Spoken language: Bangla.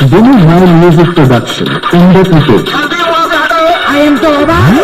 This is music production. India Cricket. I am Toba.